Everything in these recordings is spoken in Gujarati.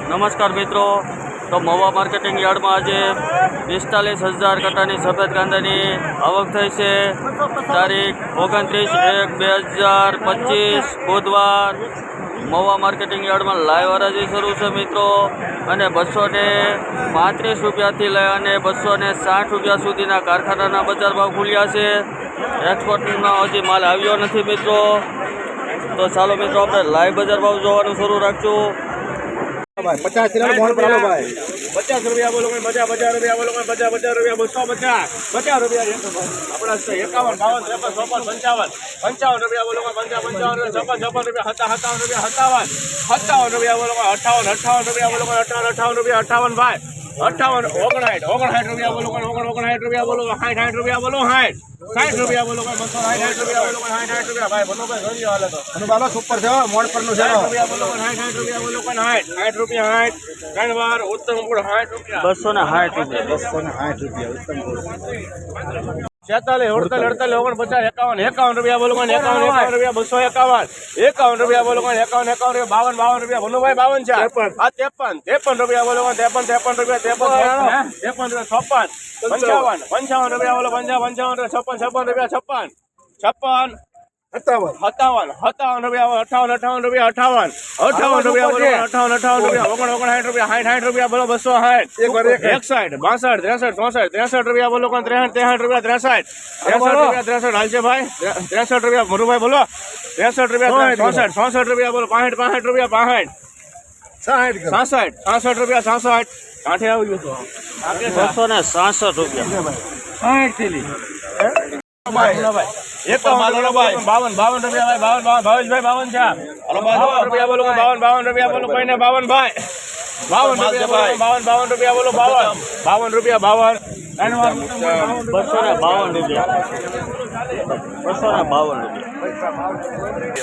નમસ્કાર મિત્રો. તો મવા માર્કેટિંગ યાર્ડમાં આજે પિસ્તાલીસ હજાર કટાની સફેદ કાંદાની આવક થઈ છે. તારીખ ઓગણત્રીસ એક બે હજાર પચીસ, બુધવાર. મવા માર્કેટિંગ યાર્ડમાં લાઈવ હરાજી શરૂ છે મિત્રો. અને બસો ને પાંત્રીસ રૂપિયાથી લઈ અને બસો ને સાઠ રૂપિયા સુધીના કારખાનાના બજાર ભાવ ખુલ્યા છે. એક્સપોર્ટમાં હજી માલ આવ્યો નથી મિત્રો. તો ચાલો મિત્રો, આપણે લાઈવ બજાર ભાવ જોવાનું શરૂ રાખશું. પચાસ કિલો પર ભાઈ. પચાસ રૂપિયા બોલો મજા પચાસ રૂપિયા બોલો પચાસ પચાસ રૂપિયા બસો પચાસ પચાસ રૂપિયા આપણા એકાવન, બાવન, ત્રેપન, ચોપન, પંચાવન પંચાવન રૂપિયા બોલો પંચાવન પંચાવન રૂપિયા છપ્પન રૂપિયા હતા સત્તાવન રૂપિયા, સત્તાવન સત્તાવન રૂપિયા બોલો અઠાવન અઠાવન રૂપિયા બોલો અઠાવન અઠાવન રૂપિયા અઠાવન ભાઈ. અઠાવન ઓગણસાઠ. ઓગણસાઠ રૂપિયા બોલો કોઈ ઓગણ ઓગણસાઠ રૂપિયા બોલો સાઠ સાઠ રૂપિયા બોલો સાઠ. સાઠ રૂપિયા બોલો કોઈ બસો સાઠ સાઠ રૂપિયા બોલો કોઈ સાઠ સાઠ રૂપિયા. ભાઈ બોલો ભાઈ ઘણી હાલે તો. અને બાબા સુપર છે મોડ પરનું છે સાઠ રૂપિયા બોલો કોઈ સાઠ સાઠ રૂપિયા બોલો કોઈ સાઠ. સાઠ રૂપિયા સાઠ. ત્રણ વાર ઉત્તમ ગુણ સાઠ રૂપિયા. બસો ને સાઠ રૂપિયા. બસો ને સાઠ રૂપિયા ઉત્તમ ગુણ. છેતાલીસ અડતાલીસ અડતાલીસ ઓગણપચાસ એકાવન એકાવન રૂપિયા બોલો કોણ એકાવન એકાવન રૂપિયા બસો એકાવન એકાવન રૂપિયા બોલો કોણ એકાવન એકાવન રૂપિયા બાવન બાવન રૂપિયા ભનુભાઈ બાવન છે. આ ત્રેપન ત્રેપન રૂપિયા બોલો કોણ ત્રેપન ત્રેપન રૂપિયા ત્રેપન ત્રેપન રૂપિયા છપ્પન પંચાવન પંચાવન રૂપિયા બોલો પંચાવન પંચાવન રૂપિયા છપ્પન છપ્પન રૂપિયા છપ્પન છપ્પન સત્તાવન. સત્તાવન સત્તાવન રૂપિયા અઠાવન અઠાવન રૂપિયા અઠાવન. અઠાવન રૂપિયા અઠાવન અઠાવન રૂપિયા ઓગણ ઓગણ સાઠ રૂપિયા સાઠ સાઠ રૂપિયા બોલો બસો સાઠ. એકસાઠ બાસઠ ત્રેસઠ ચોસઠ ત્રેસઠ રૂપિયા બોલો કોણ ત્રેસઠ ત્રેસઠ રૂપિયા ત્રેસઠ. ત્રેસઠ રૂપિયા ત્રેસઠ હાલશે ભાઈ ત્રેસઠ રૂપિયા મરુભાઈ બોલો. ત્રેસઠ રૂપિયા ચોસઠ ચોસઠ રૂપિયા બોલો પાસઠ પાસઠ રૂપિયા પાસઠ. સાઠ સાસઠ છાસઠ રૂપિયા છાસઠ કાંઠે આવી ગયું તો બસો ને સાસઠ રૂપિયા. બાવન બાવન રૂપિયા ભાઈ બાવન બાવન ભાવેશભાઈ બાવન છે. બાવન રૂપિયા બોલો બાવન બાવન રૂપિયા બોલો કોઈને બાવન ભાઈ. બાવન રૂપિયા બાવન બાવન રૂપિયા બોલો બાવન. બાવન રૂપિયા બાવન. બસો ને બાવન રૂપિયા. બસો ને બાવન રૂપિયા.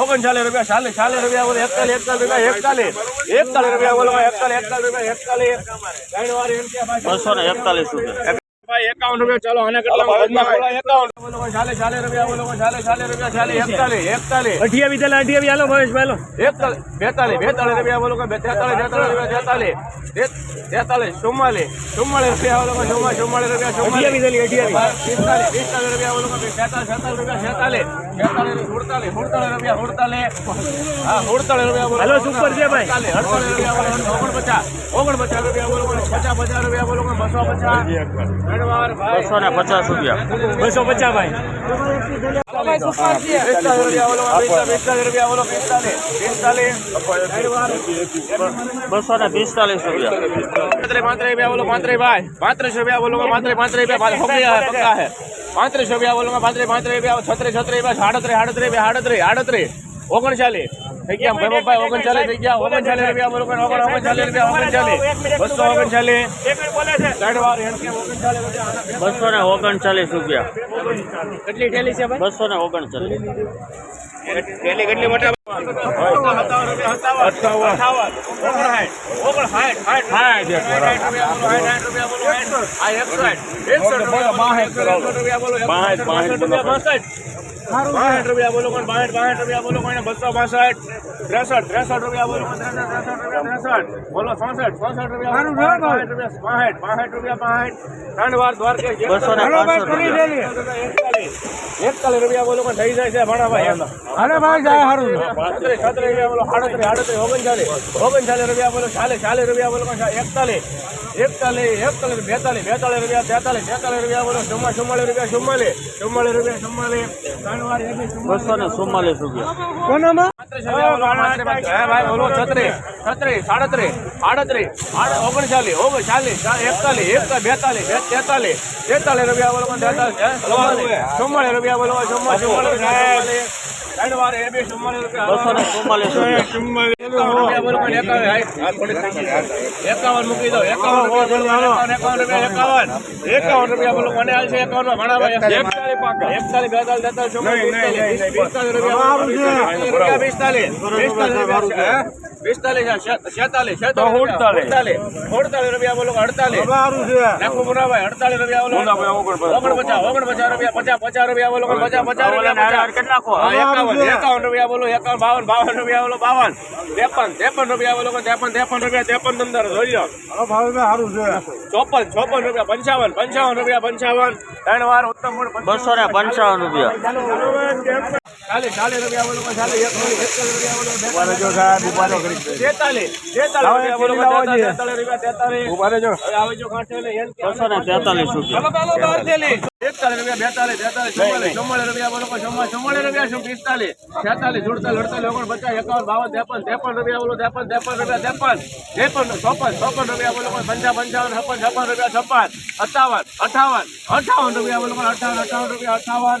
ઓગણચાલીસ રૂપિયા ચાલીસ ચાલીસ રૂપિયા બોલો એકતાલીસ એકતાલીસ રૂપિયા એકતાલીસ. એકતાલીસ રૂપિયા બોલો એકતાલીસ એકતાલીસ રૂપિયા એકતાલીસ બસો ને એકતાલીસ રૂપિયા. ભાઈ 51 રૂપિયા ચાલો આના કેટલા વજનમાં ખોલા બોલો ચાલે ચાલે રૂપિયા બોલો ચાલે ચાલે રૂપિયા ચાલે 41 41 અઠિયા વિદલ અઠિયા વિયાલો ભાઈ ભાઈલો 41 42 42 રૂપિયા બોલો 43 43 રૂપિયા 43 43 44 44 રૂપિયા બોલો 44 44 રૂપિયા 44 અઠિયા વિદલ અઠિયા 45 45 રૂપિયા બોલો 46 46 રૂપિયા 46 હાલો, સુપર છે ભાઈ. બસો ને પચાસ રૂપિયા. બસો પચાસ ભાઈ. પિસ્તાલીસ રૂપિયા બસો ને પિસ્તાલીસ પાંત્રીસ રૂપિયા બોલો પાંત્રીસ ભાઈ. પાંત્રીસ રૂપિયા બોલો પાંત્રીસ પાંત્રીસ રૂપિયા. પક્કા હે પાંત્રીસ રૂપિયા બોલો પાંત્રીસ પાંત્રીસ રૂપિયા છત્રીસ છત્રીસ આડત્રીસ રૂપિયા આડત્રીસ આડત્રીસ ઓગણચાલીસ. થઈ ગયા ભાઈ ભાઈ ઓગણચાલીસ થઈ ગયા ઓગણચાલીસ રૂપિયા બોલો ઓગણચાલીસ રૂપિયા ઓગણચાલીસ. બસો ઓગણચાલીસ. ને ઓગણચાલીસ રૂપિયા. કેટલી થેલી છે બસો ને ઓગણચાલીસ. થેલી કેટલી મોટા? બાસઠ બાસઠ રૂપિયા બોલો કોણ? બાસઠ બાસઠ રૂપિયા બોલો કોઈને? બસો બાસઠ. ત્રેસઠ ત્રેસઠ રૂપિયા બોલો કોણ ત્રેસઠ ત્રેસઠ રૂપિયા ત્રેસઠ. બોલો ચોસઠ ચોસઠ રૂપિયા બાસઠ રૂપિયા બાસઠ બાસઠ રૂપિયા બાસઠ. ત્રણ વાર દ્વારકે એકતાલીસ રૂપિયા બોલો કોણ? થઈ જાય છે ભણાભાઈ અરે ભાઈ જાય હારું છત્રીસ છત્રીસ રૂપિયા બોલો આડત્રીસ આડત્રીસ ઓગણચાલીસ. ઓગણચાલીસ રૂપિયા બોલો ચાલીસ ચાલીસ રૂપિયા બોલો એકતાલીસ. એકતાલીસ એકતાલીસ બેતાલીસ બેતાલીસ રૂપિયા તેતાલીસ તેતાલીસ રૂપિયા બોલો ચુમ્માલીસ ચુમ્માલીસ રૂપિયા ચુમ્માલીસ. ચુમ્માલીસ રૂપિયા ચુમ્માલીસ. બસો ને ચુમ્માલીસ રૂપિયા. કોનામાં? એકાવન મૂકી દો એકાવન એકાવન રૂપિયા એકાવન. એકાવન રૂપિયા બોલો મને હાલ છે એકાવનમાં એકતાલીસ પાકા એકતાલીસ બેતાલીસ તેતાલીસ ચુમ્માલીસ પિસ્તાલીસ. પિસ્તાલીસ રૂપિયા પિસ્તાલીસ. રૂપિયા પિસ્તાલીસ રૂપિયા? પિસ્તાલીસ છેતાલીસ તો હુડતાલીસ. રૂપિયા બોલો અડતાલીસ નાખો મુનાભાઈ અડતાલીસ રૂપિયા બોલો ઓગણપચાસ ઓગણપચાસ રૂપિયા પચાસ પચાસ રૂપિયા બોલો પચાસ પચાસ રૂપિયા એકાવન એકાવન રૂપિયા બોલો એકાવન બાવન બાવન રૂપિયા બોલો બાવન ત્રેપન ત્રેપન રૂપિયા બોલો ત્રેપન ત્રેપન રૂપિયા ત્રેપન અંદર જોઈ ચોપન ચોપન રૂપિયા પંચાવન પંચાવન રૂપિયા પંચાવન ત્રણ વાર ઉત્તમ બસો ને પંચાવન રૂપિયા તેતાલીસ રૂપિયા. એકતાલીસ રૂપિયા બેતાલીસ તેતાલીસ ચુમ્માલીસ. રૂપિયા બોલો ચુમ્માલીસ રૂપિયા શું પિસ્તાલીસ છેતાલીસ સુડતાલીસ અડતાલીસ ઓગણપચાસ એકાવન બાવન ત્રેપન ત્રેપન રૂપિયા બોલો ત્રેપન ત્રેપન રૂપિયા ત્રેપન. ત્રેપન ચોપન ચોપન રૂપિયા બોલો પંચાવન પંચાવન છપ્પન છપ્પન રૂપિયા છપ્પન સત્તાવન અઠાવન અઠાવન રૂપિયા બોલો અઠાવન અઠાવન રૂપિયા અઠાવન.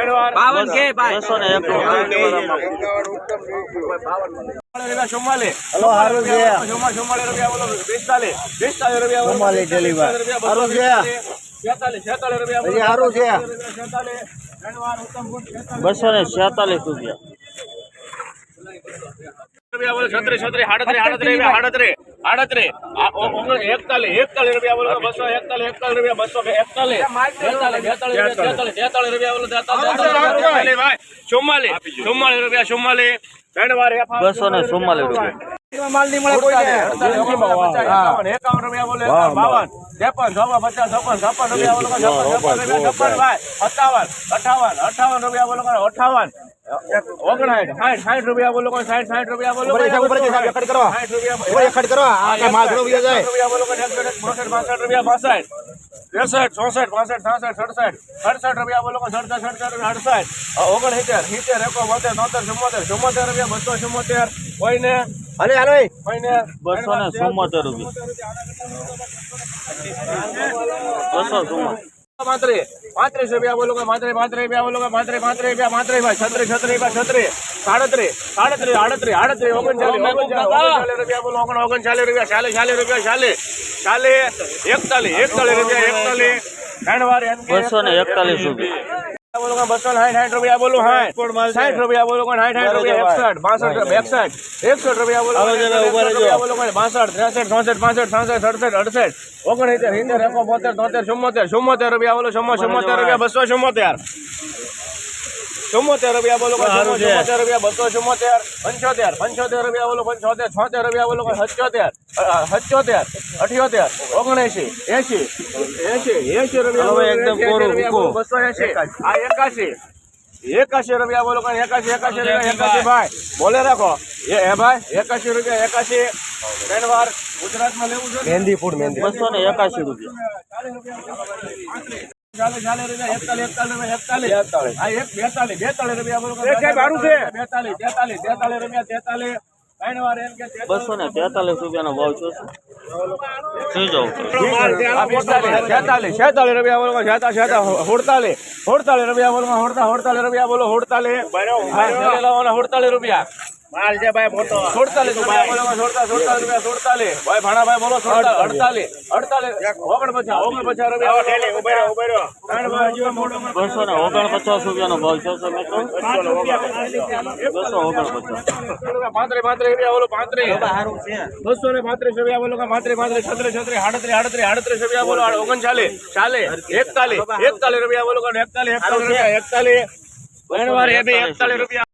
બસો. ને બસો ને છેતાલીસ રૂપિયા. છત્રીસ છત્રીસ આડત્રીસ આડત્રીસ આડત્રીસ આડત્રીસ. એકતાલીસ એકતાલીસ રૂપિયા બોલો બસો એકતાલીસ એકતાલીસ રૂપિયા બસો એકતાલીસ. બેતાલીસ બેતાલીસ તેતાલીસ રૂપિયા બોલો ચુમ્માલીસ ચુમ્માલીસ રૂપિયા ચુમ્માલીસ. બસો ને ચુમ્માલીસ રૂપિયા. એકાવન રૂપિયા બોલો બાવન. ત્રેપન ચોપન પચાસ છપ્પન છપ્પન રૂપિયા બોલો છપ્પન છપ્પન રૂપિયા છપ્પન ભાઈ. સત્તાવન અઠાવન અઠાવન રૂપિયા બોલો અઠાવન. સાઠ સાઠ રૂપિયા બોલો સાઠ સાઠ રૂપિયા બોલો સાઠ રૂપિયા રૂપિયા બોલો બાસઠ બાસઠ રૂપિયા બાસઠ ત્રેસઠ ચોસઠ પાસઠ છાસઠ સડસઠ. સડસઠ રૂપિયા બોલો સડસઠ સડસઠ અડસઠ. ઓગણસિત્તેર સિત્તેર એકો બોતેર તોતેર ચુમ્મોતેર ચુમ્મોતેર રૂપિયા બસો ચુમ્મોતેર કોઈને? કોઈને? બસો ને ચુમ્મોતેર રૂપિયા. બસો ચુમ્મોતેર પાંત્રીસ પાંત્રીસ રૂપિયા બોલો કે માત્ર પાંત્રીસ રૂપિયા બોલો કે પાંત્રીસ પાંત્રીસ રૂપિયા માત્ર ભાઈ છત્રીસ છત્રીસ છત્રીસ સાડત્રીસ સાડત્રીસ આડત્રીસ આડત્રીસ ઓગણચાલીસ રૂપિયા બોલો ઓગણ ઓગણચાલીસ રૂપિયા ચાલીસ ચાલીસ રૂપિયા ચાલીસ ચાલીસ એકતાલીસ એકતાલીસ રૂપિયા એકતાલીસ. બસો ને એકતાલીસ રૂપિયા. બોલો કે બસો સાઠ સાઠ રૂપિયા બોલો સાઠ સાઠ રૂપિયા બોલો કે સાઠ સાઠ રૂપિયા એકસઠ બાસઠ એકસઠ. એકસઠ રૂપિયા બોલો રૂપિયા બોલો કે બાસઠ ત્રેસઠ ચોસઠ પાસઠ છાસઠ સડસઠ અડસઠ. ઓગણસિત્તેર સિત્તેર એકો બોતેર તોતેર ચુમ્મોતેર ચુમ્મોતેર રૂપિયા બોલો ચુમ્મો ચુમ્મોતેર રૂપિયા બસો ચુમ્મોતેર ચુમ્મોતેર રૂપિયા બોલો ચુમ્મોતેર રૂપિયા બસો ચુમ્મોતેર પંચોતેર પંચોતેર રૂપિયા બોલો પંચોતેર છોતેર રૂપિયા બોલો કે સત્યોતેર સત્યોતેર અઠ્યોતેર ઓગણએંશી એંશી એસી એસી રૂપિયા એકદમ કોરું, બસો એસી આ એકાશી એકાશી રૂપિયા બોલો કઈ એકાશી એકાશી રૂપિયા એકાશી ભાઈ બોલે રાખો. એ હે ભાઈ એકાશી રૂપિયા એકાશી ત્રણ વાર ગુજરાતમાં લેવું છે બસો ને એકાશી રૂપિયા. ચાલીસ ચાલીસ રૂપિયા એકતાલીસ એકતાલીસ રૂપિયા એકતાલીસ હા એક બેતાલીસ બેતાલીસ રૂપિયા બોલો બેતાલીસ તેતાલીસ તેતાલીસ રૂપિયા તેતાલીસ. બસો ને તેતાલીસ રૂપિયાનો ભાવ છે શું? જાઉં આ પિસ્તાલીસ, છેતાલીસ છેતાલીસ રૂપિયા. બોલો છેતા છેતા હુડતાલીસ હુડતાલીસ રૂપિયા બોલો ભાઈ હુડતાલીસ ભાઈ બોલો હુડતાલીસ હા, છેલ્લા હુડતાલીસ રૂપિયા સુડતાલીસ રૂપિયા. બોલો સુડતા ઊભો રહ્યો સુડતાલીસ ભાઈ ત્રણ મોટો બસો ને ઓગણપચાસ રૂપિયાનો ભાવ છે સર મિત્રો. બસો પાંત્રી પાંત્રી રૂપિયા બોલો પાંત્રી બસો ને પાંત્રીસ રૂપિયા બોલો પાંત્રીસ પાંત્રીસ છત્રીસ છત્રીસ આડત્રીસ આડત્રીસ આડત્રીસ રૂપિયા બોલો ઓગણચાલીસ ચાલીસ એકતાલીસ એકતાલીસ રૂપિયા બોલો એકતાલીસ એકતાલીસ રૂપિયા એકતાલીસ. ત્રણ વાર એ બી એકતાલીસ રૂપિયા.